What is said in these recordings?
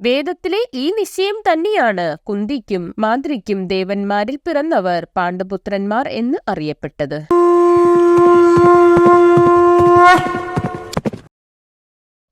വേദത്തിലെ ഈ നിശ്ചയം തന്നെയാണ് കുന്തിക്കും മാന്ത്രിക്കും ദേവന്മാരിൽ പിറന്നവർ പാണ്ഡുപുത്രന്മാർ എന്ന് അറിയപ്പെട്ടത്.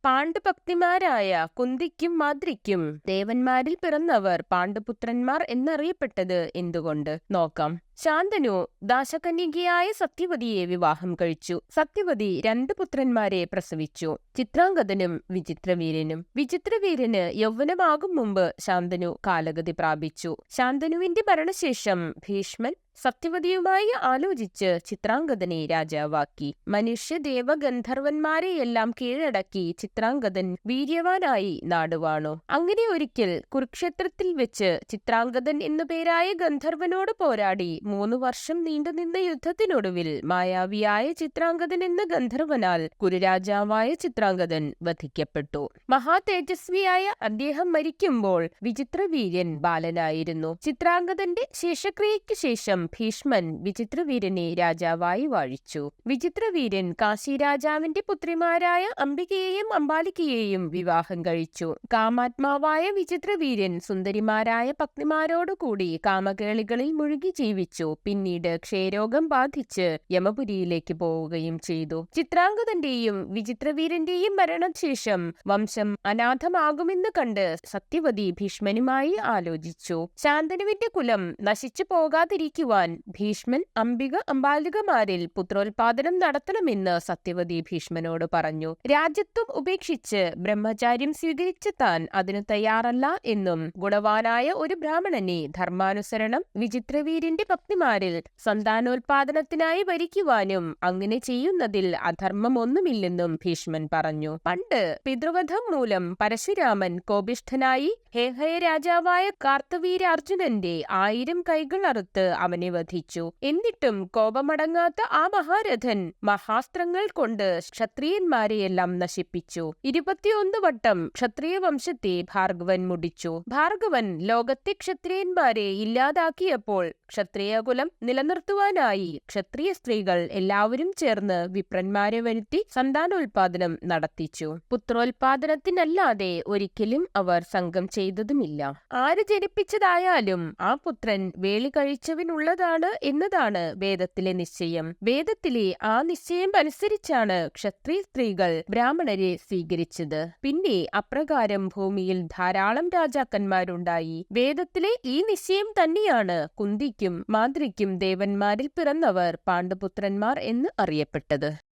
പാണ്ഡുഭക്തിമാരായ കുന്തിക്കും മാദ്രിക്കും ദേവന്മാരിൽ പിറന്നവർ പാണ്ഡുപുത്രന്മാർ എന്നറിയപ്പെട്ടത് എന്തുകൊണ്ട്? നോക്കാം. ശാന്തനു ദാശകന്യകയായ സത്യവതിയെ വിവാഹം കഴിച്ചു. സത്യവതി രണ്ട് പുത്രന്മാരെ പ്രസവിച്ചു. ചിത്രാംഗതനും വിചിത്രവീരനും. വിചിത്രവീരന് യൗവനമാകും മുമ്പ് ശാന്തനു കാലഗതി പ്രാപിച്ചു. ശാന്തനുവിന്റെ ഭരണശേഷം ഭീഷ്മൻ സത്യവതിയുമായി ആലോചിച്ച് ചിത്രാംഗതനെ രാജാവാക്കി. മനുഷ്യ ദേവഗന്ധർവന്മാരെയെല്ലാം കീഴടക്കി ചിത്രാംഗതൻ വീര്യവാനായി നാടുവാണു അങ്ങനെ ഒരിക്കൽ കുരുക്ഷേത്രത്തിൽ വെച്ച് ചിത്രാംഗതൻ എന്നു പേരായ ഗന്ധർവനോട് പോരാടി മൂന്നു വർഷം നീണ്ടുനിന്ന യുദ്ധത്തിനൊടുവിൽ മായാവിയായ ചിത്രാംഗതൻ എന്ന ഗന്ധർവനാൽ കുരുരാജാവായ ചിത്രാംഗതൻ വധിക്കപ്പെട്ടു. മഹാ തേജസ്വിയായ അദ്ദേഹം മരിക്കുമ്പോൾ വിചിത്രവീര്യൻ ബാലനായിരുന്നു. ചിത്രാംഗതന്റെ ശേഷക്രിയയ്ക്ക് ശേഷം ഭീഷ്മൻ വിചിത്രവീരനെ രാജാവായി വാഴിച്ചു. വിചിത്രവീരൻ കാശി രാജാവിന്റെ പുത്രിമാരായ അംബികയെയും അംബാലികയെയും വിവാഹം കഴിച്ചു. കാമാത്മാവായ വിചിത്രവീരൻ സുന്ദരിമാരായ പത്നിമാരോടുകൂടി കാമകേളികളിൽ മുഴുകി ജീവിച്ചു. പിന്നീട് ക്ഷയരോഗം ബാധിച്ച് യമപുരിയിലേക്ക് പോവുകയും ചെയ്തു. ചിത്രാംഗതന്റെയും വിചിത്രവീരന്റെയും മരണശേഷം വംശം അനാഥമാകുമെന്ന് കണ്ട് സത്യവതി ഭീഷ്മനുമായി ആലോചിച്ചു. ശാന്തനുവിന്റെ കുലം നശിച്ചു പോകാതിരിക്കുവാൻ ഭീഷ്മൻ അംബിക അംബാലികമാരിൽ പുത്രോത്പാദനം നടത്തണമെന്ന് സത്യവതി ഭീഷ്മനോട് പറഞ്ഞു. രാജ്യത്വം ഉപേക്ഷിച്ച് ബ്രഹ്മചാര്യം സ്വീകരിച്ച താൻ അതിന് തയ്യാറല്ല എന്നും ഗുണവാനായ ഒരു ബ്രാഹ്മണനെ ധർമാനുസരണം വിചിത്രവീരിന്റെ ഭക്തിമാരിൽ സന്താനോൽപാദനത്തിനായി ഭരിക്കുവാനും അങ്ങനെ ചെയ്യുന്നതിൽ അധർമ്മമൊന്നുമില്ലെന്നും ഭീഷ്മൻ പറഞ്ഞു. പണ്ട് പിതൃവധം മൂലം പരശുരാമൻ കോപിഷ്ഠനായി ഹേഹയ രാജാവായ കാർത്തവീരാർജുനന്റെ ആയിരം കൈകൾ അറുത്ത് അവനെ വധിച്ചു. എന്നിട്ടും കോപമടങ്ങാത്ത ആ മഹാരഥൻ മഹാസ്ത്രങ്ങൾ കൊണ്ട് ക്ഷത്രിയന്മാരെയെല്ലാം നശിപ്പിച്ചു. ഇരുപത്തിയൊന്ന് വട്ടം ക്ഷത്രിയ വംശത്തെ ഭാർഗവൻ മുടിച്ചു. ഭാർഗവൻ ലോകത്തെ ക്ഷത്രിയന്മാരെ ഇല്ലാതാക്കിയപ്പോൾ ക്ഷത്രിയകുലം നിലനിർത്തുവാനായി ക്ഷത്രിയ സ്ത്രീകൾ എല്ലാവരും ചേർന്ന് വിപ്രന്മാരെ വരുത്തി സന്താനോൽപാദനം നടത്തിച്ചു. പുത്രോൽപാദനത്തിനല്ലാതെ ഒരിക്കലും അവർ സംഘം ചെയ്തതുമില്ല. ആര് ജനിപ്പിച്ചതായാലും ആ പുത്രൻ വേളി കഴിച്ചവനുള്ളതാണ് എന്നതാണ് വേദത്തിലെ നിശ്ചയം. വേദത്തിലെ ആ നിശ്ചയം അനുസരിച്ചാണ് ക്ഷത്രിയ സ്ത്രീകൾ ബ്രാഹ്മണരെ സ്വീകരിച്ചത്. പിന്നെ അപ്രകാരം ഭൂമിയിൽ ധാരാളം രാജാക്കന്മാരുണ്ടായി. വേദത്തിലെ ഈ നിശ്ചയം തന്നെയാണ് കുന്തിക്കും മാദ്രിക്കും ദേവന്മാരിൽ പിറന്നവർ പാണ്ഡുപുത്രന്മാർ എന്ന് അറിയപ്പെട്ടത്.